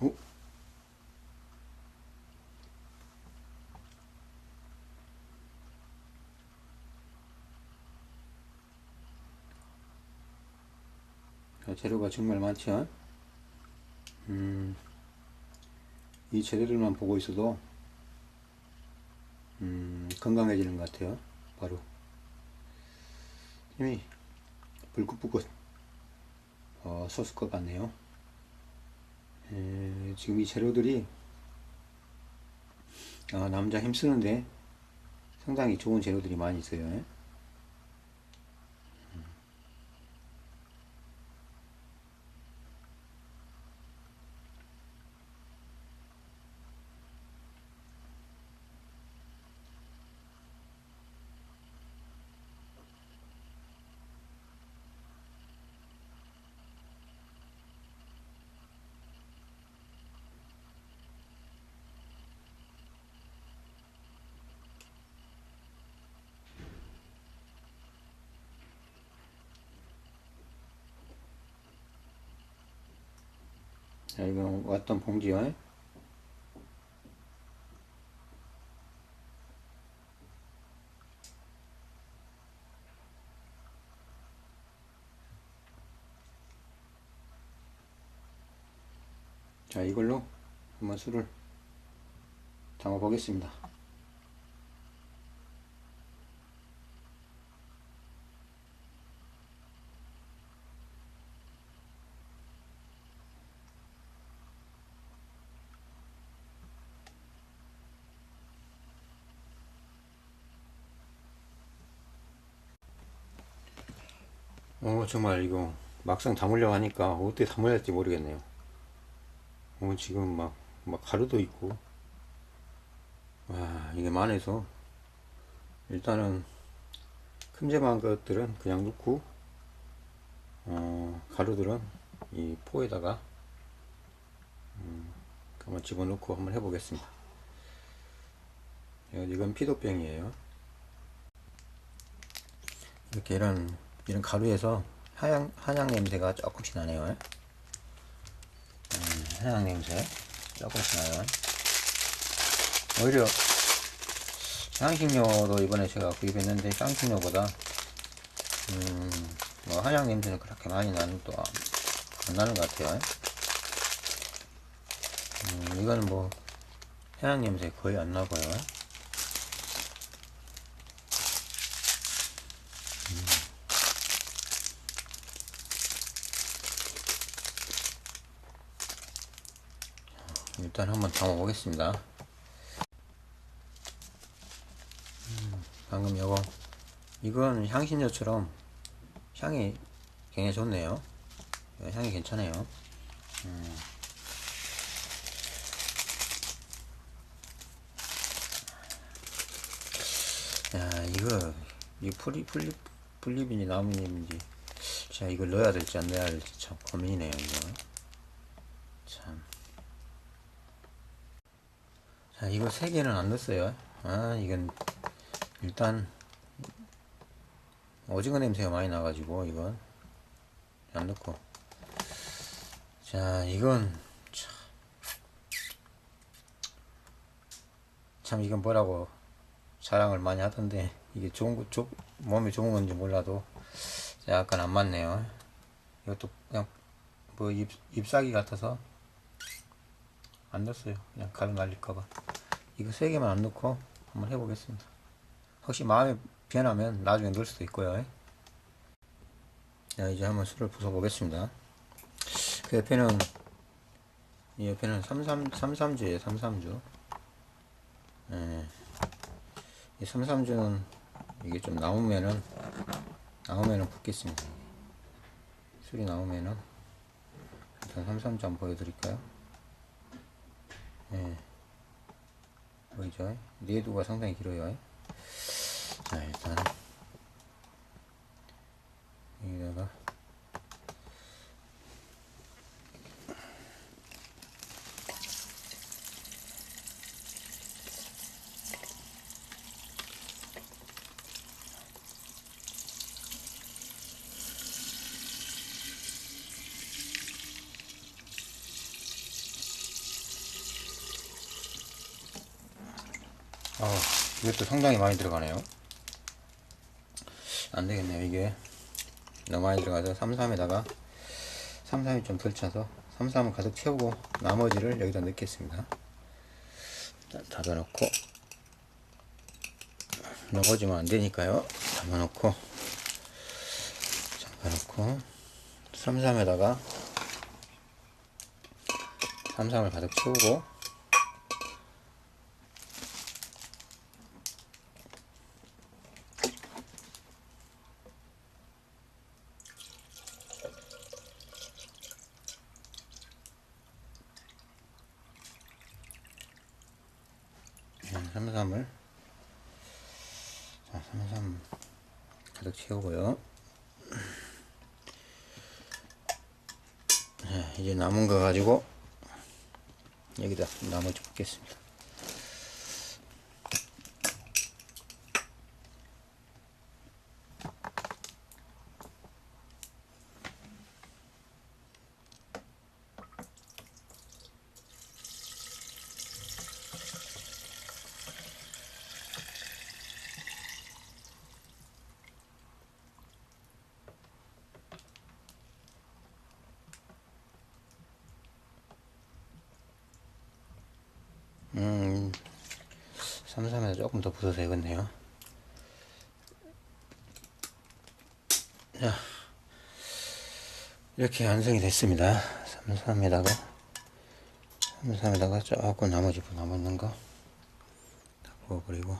어? 자, 재료가 정말 많죠? 음, 이 재료들만 보고 있어도 음, 건강해지는 것 같아요. 바로 힘이 불긋불긋 어, 솟을 것 같네요. 에, 지금 이 재료들이 아, 남자 힘쓰는데 상당히 좋은 재료들이 많이 있어요. 자, 이거 왔던 봉지요. 자, 이걸로 한번 술을 담아 보겠습니다. 어, 정말 이거 막상 담으려고 하니까 어떻게 담아야 할지 모르겠네요. 어, 지금 막, 막 가루도 있고. 와, 이게 많아서. 일단은 큼지막한 것들은 그냥 넣고, 어, 가루들은 이 포에다가, 음, 한번 집어넣고 한번 해보겠습니다. 이건 피도병이에요. 이렇게 이런 이런 가루에서 한약, 한약 냄새가 조금씩 나네요. 음, 한약 냄새 조금씩 나요. 오히려 향신료도 이번에 제가 구입했는데 향신료보다 음, 뭐 한약 냄새는 그렇게 많이 나는 또 안 나는 것 같아요. 음, 이거는 뭐 한약 냄새 거의 안 나고요. 일단 한번 담아 보겠습니다. 음, 방금 요거 이건 향신료처럼 향이 굉장히 좋네요. 향이 괜찮아요. 음. 야 이거 이 풀이 풀립 풀립인지 나무잎인지 자 이걸 넣어야 될지 안 넣어야 될지 참 고민이네요 이거 참. 자, 이거 세 개는 안 넣었어요. 아, 이건 일단 오징어 냄새가 많이 나가지고 이건 안 넣고. 자, 이건 참, 참 이건 뭐라고 자랑을 많이 하던데 이게 좋은 거, 조, 몸에 좋은 건지 몰라도 약간 안 맞네요. 이것도 그냥 뭐 잎, 잎사귀 같아서 안 넣었어요. 그냥 가루 날릴까봐. 이거 세 개만 안 넣고 한번 해보겠습니다. 혹시 마음이 변하면 나중에 넣을 수도 있고요. 자, 이제 한번 술을 부숴 보겠습니다. 그 옆에는, 이 옆에는 33, 33주에요, 33주. 예. 이 33주는 이게 좀 나오면은, 나오면은 붓겠습니다. 술이 나오면은, 일단 33주 한번 보여드릴까요? 예. 보이죠? 내두가 상당히 길어요. 자, 일단 여기다가 아, 이것도 상당히 많이 들어가네요. 안 되겠네요, 이게. 너무 많이 들어가서 33에다가 33이 좀덜 차서 33은 가득 채우고 나머지를 여기다 넣겠습니다. 자, 닫아놓고 넘어지면 안 되니까요. 담아놓고 잠가놓고 33에다가 33을 가득 채우고 삼삼을 자, 삼삼 가득 채우고요. 자, 이제 남은 거 가지고 여기다 나머지 붓겠습니다. 조금 더 붓어서 해야겠네요. 자, 이렇게 완성이 됐습니다. 삼삼에다가 삼삼에다가 조금 나머지 부- 남았는 거 다 부어버리고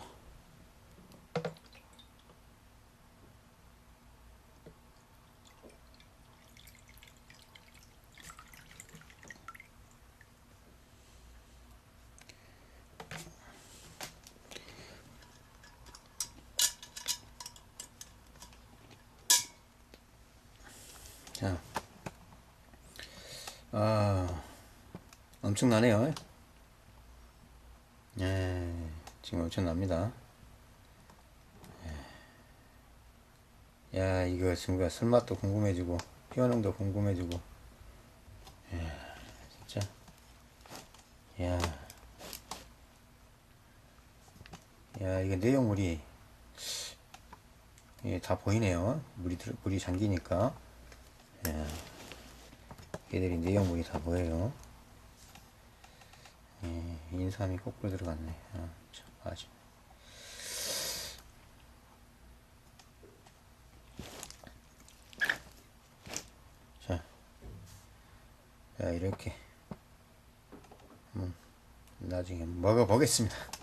자, 아, 엄청나네요. 예, 지금 엄청납니다. 예. 야, 이거 지금 술맛도 궁금해지고, 피어능도 궁금해지고, 예, 진짜, 야, 야, 이거 내용물이, 이게 다 보이네요. 물이, 들- 물이 잠기니까. 얘들이 내용물이 다 보여요. 예, 인삼이 거꾸로 들어갔네. 아, 참, 아쉽네. 자, 자 이렇게 한번 나중에 먹어보겠습니다.